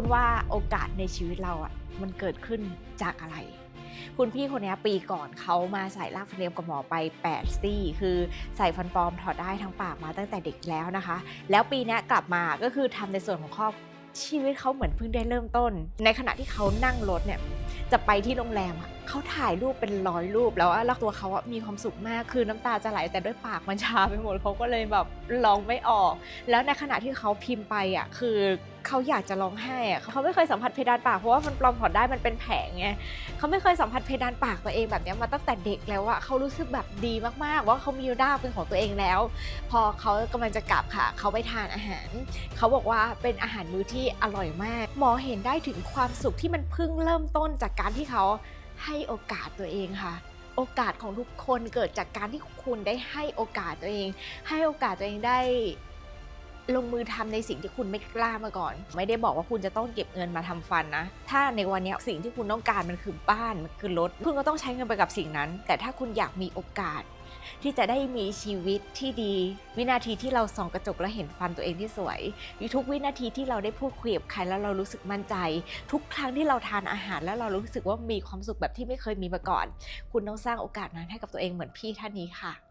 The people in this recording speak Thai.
คุณว่าโอกาสในชีวิตเราอะมันเกิดขึ้นจากอะไร คุณพี่คนนี้ปีก่อนเขามาใส่รากฟันเรียมกับหมอไป8ซี่ คือใส่ฟันปลอมถอดได้ทั้งปากมาตั้งแต่เด็กแล้วนะคะ แล้วปีนี้กลับมาก็คือทำในส่วนของครอบชีวิตเขาเหมือนเพิ่งได้เริ่มต้น ในขณะที่เขานั่งรถเนี่ยจะไปที่โรงแรมอะเขาถ่ายรูปเป็นร้อยรูปแล้วแล้วตัวเขาอะมีความสุขมากคือน้ำตาจะไหลแต่ด้วยปากมันชาไปหมดเขาก็เลยแบบร้องไม่ออก แล้วในขณะที่เขาพิมพ์ไปอะคือ เขาอยากจะร้องไห้อะเขาไม่เคยสัมผัสเพดานปากเพราะว่ามันปลอมถอดได้มันเป็นแผงไงเขาไม่เคยสัมผัสเพดานปากตัวเองแบบนี้มาตั้งแต่เด็กแล้วอะเขารู้สึกแบบดีมากๆ ว่าเขามีด้าเป็นของตัวเองแล้ว พอเขากำลังจะกลับค่ะ เขาไปทานอาหาร เขาบอกว่าเป็นอาหารมื้อที่อร่อยมาก หมอเห็นได้ถึงความสุขที่มันเพิ่งเริ่มต้นจากการที่เขาให้โอกาสตัวเองค่ะโอกาสของทุกคนเกิดจากการที่คุณได้ให้โอกาสตัวเอง ให้โอกาสตัวเองได้ ลงมือทำในสิ่งที่คุณไม่กล้ามาก่อน ไม่ได้บอกว่าคุณจะต้องเก็บเงินมาทำฟันนะ ถ้าในวันนี้สิ่งที่คุณต้องการมันคือบ้านมันคือรถคุณก็ต้องใช้เงินไปกับสิ่งนั้น แต่ถ้าคุณอยากมีโอกาส ที่จะได้มีชีวิตที่ดี วินาทีที่เราส่องกระจกแล้วเห็นฟันตัวเองที่สวยทุกวินาทีที่เราได้พูดคุยกับใครแล้วเรารู้สึกมั่นใจ ทุกครั้งที่เราทานอาหารแล้วเรารู้สึกว่ามีความสุขแบบที่ไม่เคยมีมาก่อน คุณต้องสร้างโอกาสนั้นให้กับตัวเองเหมือนพี่ท่านนี้ค่ะ